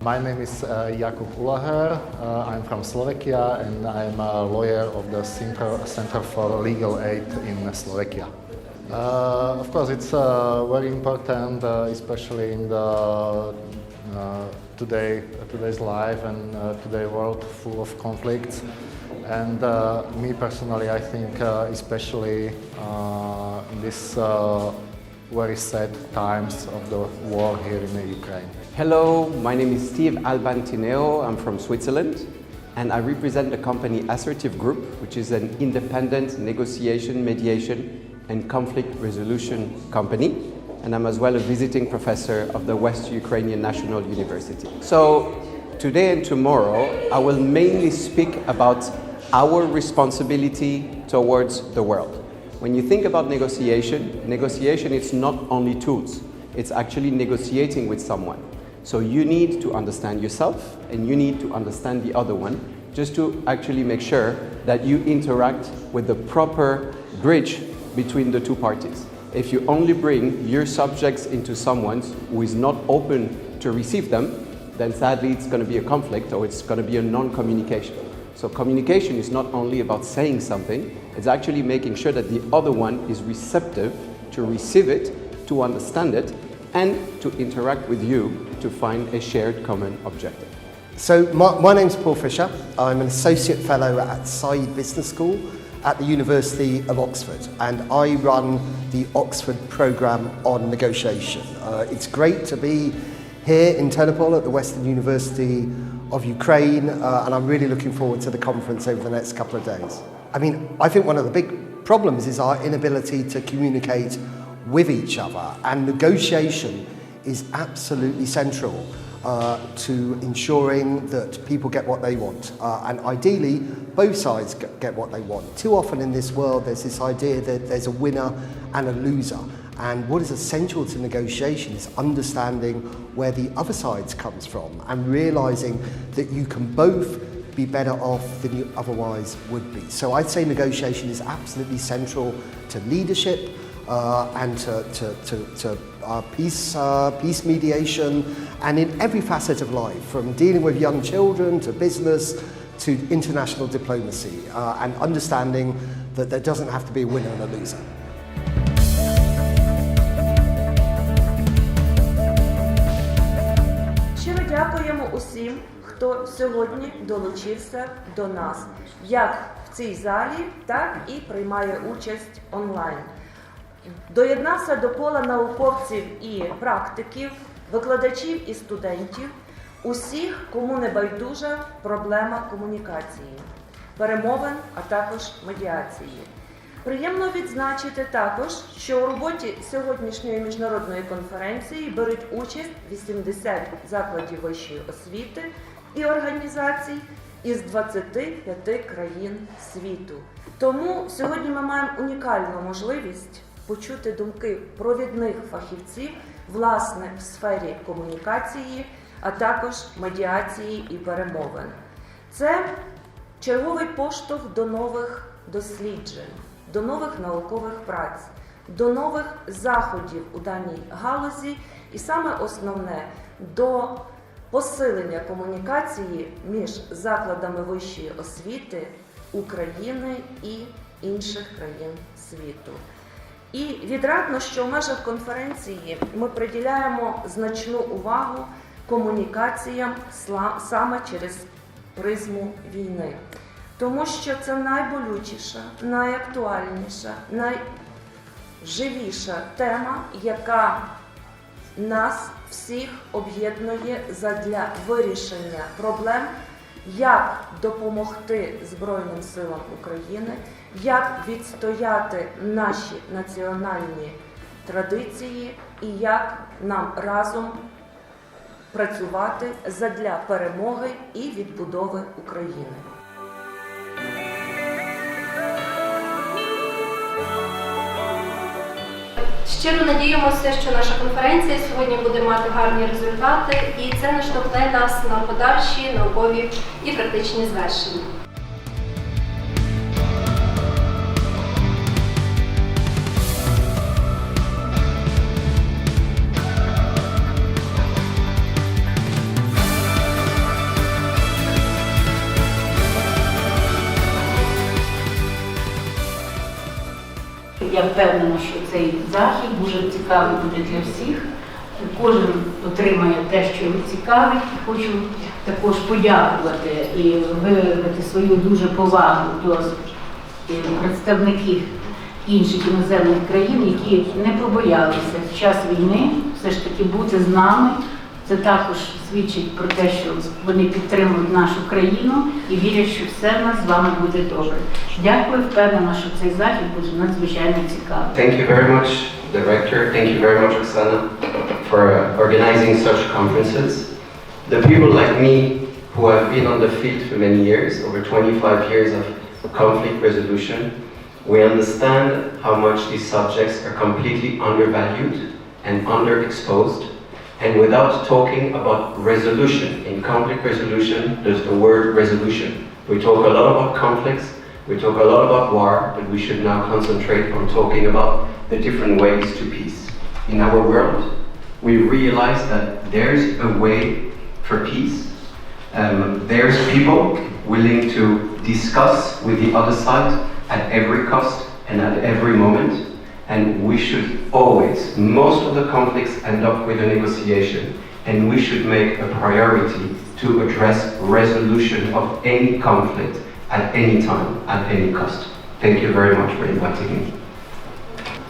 My name is uh, Jakub Ulaher. Uh, I'm from Slovakia and I'm a lawyer of the Center, Center for Legal Aid in Slovakia. Uh, of course, it's uh, very important, uh, especially in the uh, today today's life and uh, today world full of conflicts. And uh, me personally, I think, uh, especially uh, in this uh, very sad times of the war here in the Ukraine. Hello, my name is Steve Albantineo. I'm from Switzerland and I represent the company Assertive Group, which is an independent negotiation, mediation, and conflict resolution company. And I'm as well a visiting professor of the West Ukrainian National University. So, today and tomorrow, I will mainly speak about our responsibility towards the world. When you think about negotiation, negotiation is not only tools, it's actually negotiating with someone. So you need to understand yourself and you need to understand the other one just to actually make sure that you interact with the proper bridge between the two parties. If you only bring your subjects into someone who is not open to receive them, then sadly it's going to be a conflict or it's going to be a non communication. So, communication is not only about saying something, it's actually making sure that the other one is receptive to receive it, to understand it, and to interact with you to find a shared common objective. So my, my name's Paul Fisher. I'm an associate fellow at Said Business School at the University of Oxford and I run the Oxford programme on negotiation. Uh, it's great to be here in Ternopil at the Western University of Ukraine uh, and I'm really looking forward to the conference over the next couple of days. I mean, I think one of the big problems is our inability to communicate with each other and negotiation is absolutely central uh, to ensuring that people get what they want. Uh, and ideally, both sides get what they want. Too often in this world, there's this idea that there's a winner and a loser. And what is essential to negotiation is understanding where the other side comes from and realizing that you can both be better off than you otherwise would be. So I'd say negotiation is absolutely central to leadership and to, to, to, to uh, peace, uh, peace mediation, and in every facet of life, from dealing with young children to business to international diplomacy, uh, and understanding that there doesn't have to be a winner and a loser. Щиро дякуємо усім, хто сьогодні долучився до нас, як в цій залі, так і приймає участь онлайн. Доєднався до кола науковців і практиків, викладачів і студентів, усіх, кому не байдужа проблема комунікації, перемовин, а також медіації. Приємно відзначити також, що у роботі сьогоднішньої міжнародної конференції беруть участь 80 закладів вищої освіти і організацій із 25 країн світу. Тому сьогодні ми маємо унікальну можливість почути думки провідних фахівців власне в сфері комунікації, а також медіації і перемовин. Це черговий поштовх до нових досліджень, до нових наукових праць, до нових заходів у даній галузі, і саме основне до посилення комунікації між закладами вищої освіти України і інших країн світу. І відрадно, що в межах конференції ми приділяємо значну увагу комунікаціям саме через призму війни. Тому що це найболючіша, найактуальніша, найживіша тема, яка нас всіх об'єднує задля вирішення проблем, як допомогти Збройним силам України, як відстояти наші національні традиції і як нам разом працювати задля перемоги і відбудови України. Щиро надіємося, що наша конференція сьогодні буде мати гарні результати, і це наштовхне нас на подальші наукові і практичні звершення. Впевнена, що цей захід дуже цікавий буде для всіх. Кожен отримає те, що його цікавить. Хочу також подякувати і виявити свою дуже повагу до представників інших іноземних країн, які не побоялися в час війни все ж таки бути з нами. Це також свідчить про те, що вони підтримують нашу країну і вірять, що все в нас з вами буде добре. Дякую, впевнена, що цей захід буде надзвичайно цікавий. Thank you very much, Director. Thank you very much, Oksana, for uh, organizing such conferences. The people like me who have been on the field for many years, over 25 years of conflict resolution, we understand how much these subjects are completely undervalued and underexposed. And without talking about resolution, in conflict resolution, there's the word resolution. We talk a lot about conflicts, we talk a lot about war, but we should now concentrate on talking about the different ways to peace. In our world, we realize that there's a way for peace. Um, there's people willing to discuss with the other side at every cost and at every moment. And we should always, most of the conflicts end up with a negotiation. And we should make a priority to address resolution of any conflict at any time, at any cost. Thank you very much for inviting me.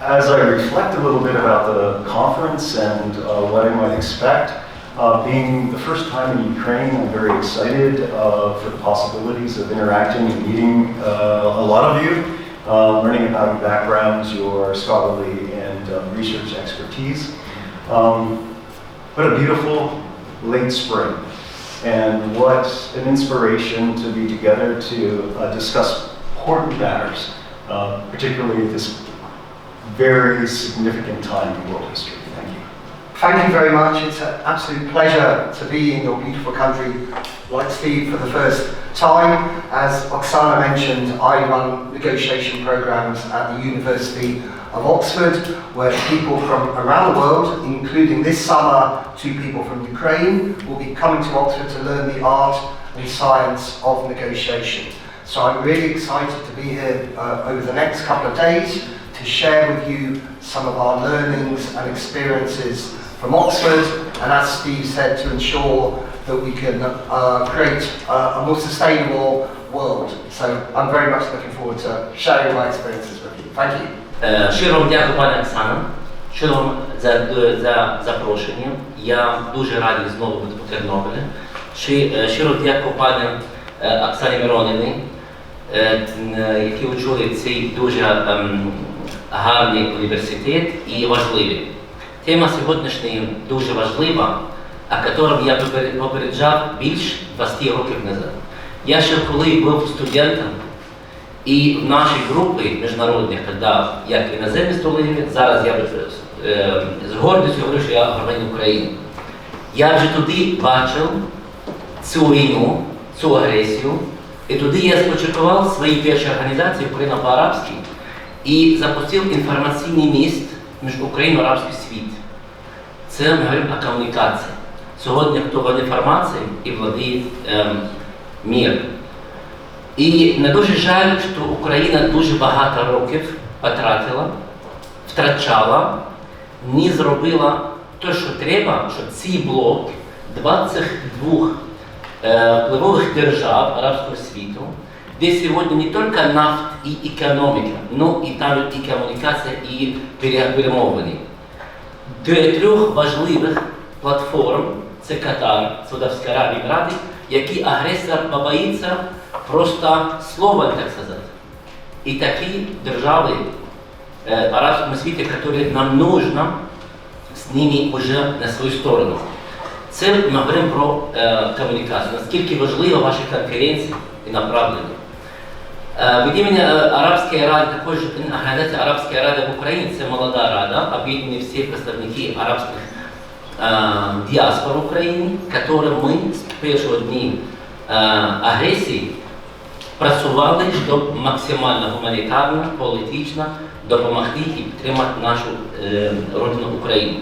As I reflect a little bit about the conference and uh, what I might expect, uh, being the first time in Ukraine, I'm very excited uh, for the possibilities of interacting and meeting uh, a lot of you, uh, learning about your backgrounds, your scholarly and um, research expertise. Um, what a beautiful late spring. And what an inspiration to be together to uh, discuss important matters, uh, particularly at this very significant time in world history. Thank you. Very much. It's an absolute pleasure to be in your beautiful country, like Steve, for the first time. As Oksana mentioned, I run negotiation programs at the University of Oxford, where people from around the world, including this summer, two people from Ukraine, will be coming to Oxford to learn the art and science of negotiation. So I'm really excited to be here uh, over the next couple of days to share with you some of our learnings and experiences from Oxford, and as Steve said, to ensure that we can uh, create uh, a more sustainable world. So I'm very much looking forward to sharing my experiences with you. Thank you. Щиро дякую, пане Оксана. Щиро за, за запрошення. Я дуже радий знову бути у Тернополі. Щи- Щиро дякую пане е, Оксані Миронівні, е, які очолює цей дуже гарний університет і важливий. Тема сьогоднішньої дуже важлива, а которым я попереджав більш 20 років назад. Я ще коли був студентом, і в нашій групі міжнародних, коли як іноземні столиці, зараз я е, з гордістю говорю, що я громадянин України. Я вже тоді бачив цю війну, цю агресію, і тоді я спочаткував свої перші організації Україна по-арабськи і запустив інформаційний міст між Україною і арабським світ. Це ми говоримо о комунікації. Сьогодні хто володіє інформацією і володіє ем, міром. І не дуже жаль, що Україна дуже багато років потратила, втрачала, не зробила те, що треба, щоб цей блок 22 е, впливових держав арабського світу, де сьогодні не тільки нафт і економіка, але і там і комунікація, і пере- перемовини. Трьох важливих платформ це Катар, Саудовська Аравія, Емірати, які агресор побоїться просто слова, так сказати. І такі держави э, арабском свете, которые нам нужно с ними уже на свою сторону. Це ми говоримо про е, комунікацію. Наскільки важлива ваші конференції і направлення. Е, від імені е, Арабської ради, також організація Арабської ради в Україні, це молода рада, об'єднані всі представники арабських е, діаспор в Україні, які ми з першого дні агресії працювали, щоб максимально гуманітарно, політично допомогти і підтримати нашу родину Україну.